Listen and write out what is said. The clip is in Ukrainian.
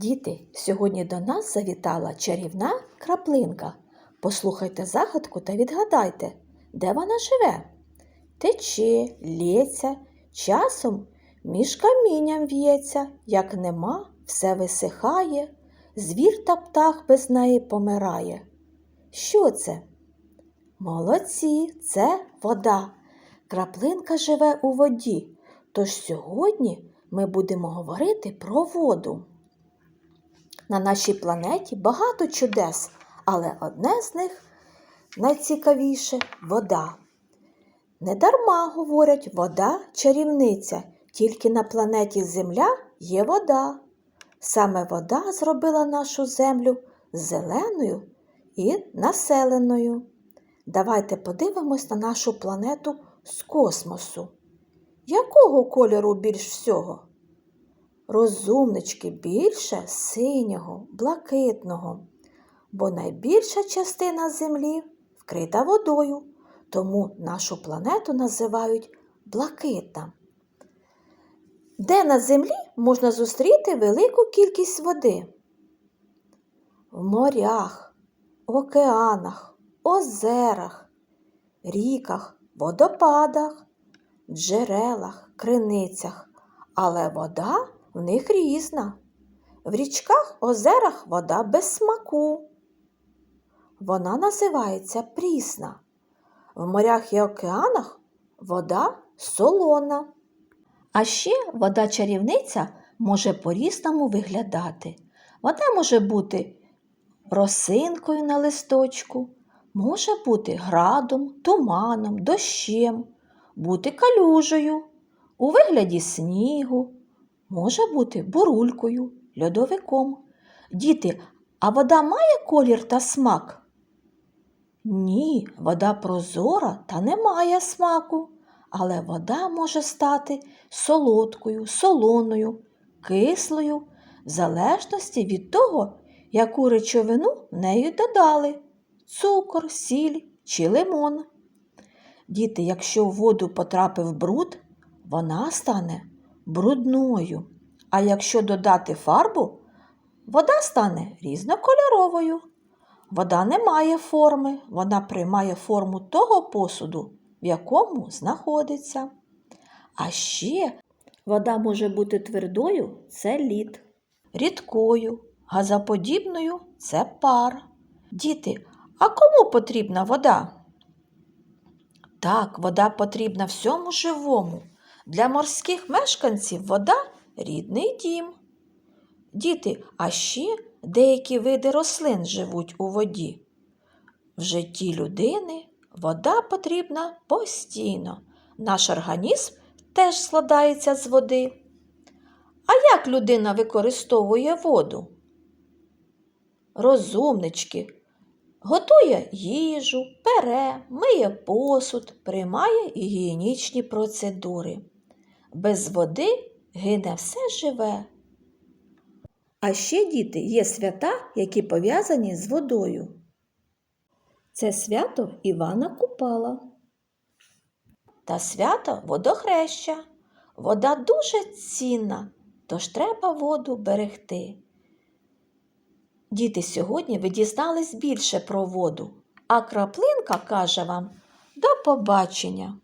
Діти, сьогодні до нас завітала чарівна краплинка. Послухайте загадку та відгадайте, де вона живе. Тече, лється, часом між камінням в'ється, як нема, все висихає, звір та птах без неї помирає. Що це? Молодці, це вода. Краплинка живе у воді. Тож сьогодні ми будемо говорити про воду. На нашій планеті багато чудес, але одне з них найцікавіше вода. Недарма говорять, вода чарівниця, тільки на планеті Земля є вода. Саме вода зробила нашу землю зеленою і населеною. Давайте подивимось на нашу планету з космосу. Якого кольору більш всього? Розумнички більше синього, блакитного, бо найбільша частина Землі вкрита водою, тому нашу планету називають блакитна. Де на землі можна зустріти велику кількість води? В морях, океанах, озерах, ріках, водопадах, джерелах, криницях, але вода в них різна. В річках, озерах вода без смаку. Вона називається прісна. В морях і океанах вода солона. А ще вода чарівниця може по-різному виглядати. Вода може бути росинкою на листочку, може бути градом, туманом, дощем, бути калюжею, у вигляді снігу, може бути бурулькою, льодовиком. Діти, а вода має колір та смак? Ні, вода прозора та не має смаку, але вода може стати солодкою, солоною, кислою, в залежності від того, яку речовину в неї додали цукор, сіль чи лимон. Діти, якщо в воду потрапив бруд, вона стане брудною. А якщо додати фарбу, вода стане різнокольоровою. Вода не має форми, вона приймає форму того посуду, в якому знаходиться. А ще вода може бути твердою це лід, рідкою, газоподібною це пар. Діти, а кому потрібна вода? Так, вода потрібна всьому живому. Для морських мешканців вода рідний дім. Діти, а ще деякі види рослин живуть у воді. В житті людини вода потрібна постійно. Наш організм теж складається з води. А як людина використовує воду? Розумнички. Готує їжу, пере, миє посуд, приймає гігієнічні процедури. Без води гине все живе. А ще діти є свята, які пов'язані з водою. Це свято Івана Купала та свято водохреща. Вода дуже цінна, тож треба воду берегти. Діти, сьогодні ви дізнались більше про воду, а краплинка каже вам до побачення!